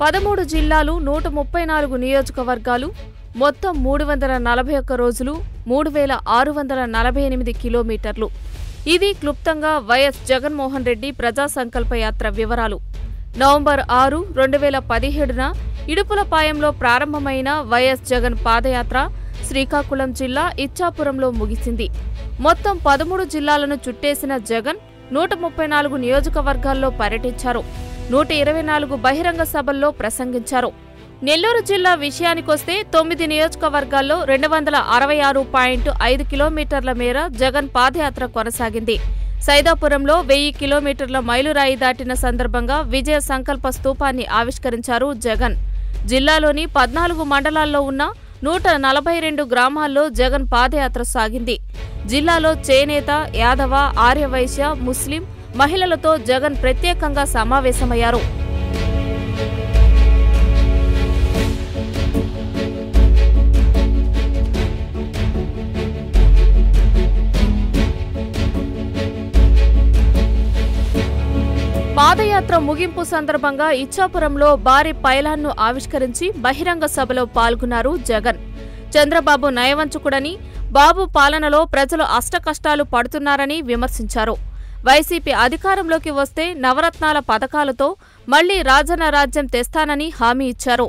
పదమూడు జిల్లాలు నూట ముప్పై నాలుగు నియోజకవర్గాలు మొత్తం మూడు వందల నలభై ఒక్క రోజులు మూడు వేల ఆరు వందల నలభై ఎనిమిది కిలోమీటర్లు. ఇది క్లుప్తంగా వైఎస్ జగన్మోహన్ రెడ్డి ప్రజా సంకల్ప యాత్ర వివరాలు. నవంబర్ ఆరు రెండు వేల పదిహేడున ఇడుపులపాయంలో ప్రారంభమైన వైఎస్ జగన్ పాదయాత్ర శ్రీకాకుళం జిల్లా ఇచ్చాపురంలో ముగిసింది. మొత్తం పదమూడు జిల్లాలను చుట్టేసిన జగన్ నూట ముప్పై నాలుగు నియోజకవర్గాల్లో పర్యటించారు. నూట ఇరవై నాలుగు బహిరంగ సభల్లో ప్రసంగించారు. నెల్లూరు జిల్లా విషయానికొస్తే తొమ్మిది నియోజకవర్గాల్లో రెండు వందల అరవై ఆరు పాయింట్ ఐదు కిలోమీటర్ల మేర జగన్ పాదయాత్ర కొనసాగింది. సైదాపురంలో వెయ్యి కిలోమీటర్ల మైలురాయి దాటిన సందర్భంగా విజయ సంకల్ప స్తూపాన్ని ఆవిష్కరించారు జగన్. జిల్లాలోని పద్నాలుగు మండలాల్లో ఉన్న నూట నలభై రెండు గ్రామాల్లో జగన్ పాదయాత్ర సాగింది. జిల్లాలో చేనేత యాదవ ఆర్యవైశ్య ముస్లిం మహిళలతో జగన్ ప్రత్యేకంగా సమావేశమయ్యారు. పాదయాత్ర ముగింపు సందర్భంగా ఇచ్చాపురంలో భారీ పైలాన్ను ఆవిష్కరించి బహిరంగ సభలో పాల్గొన్నారు జగన్. చంద్రబాబు నయవంచుకుడని బాబు పాలనలో ప్రజలు అష్టకష్టాలు పడుతున్నారని విమర్శించారు. వైసీపీ అధికారంలోకి వస్తే నవరత్నాల పథకాలతో మళ్ళీ రాజన్న రాజ్యం తెస్తానని హామీ ఇచ్చారు.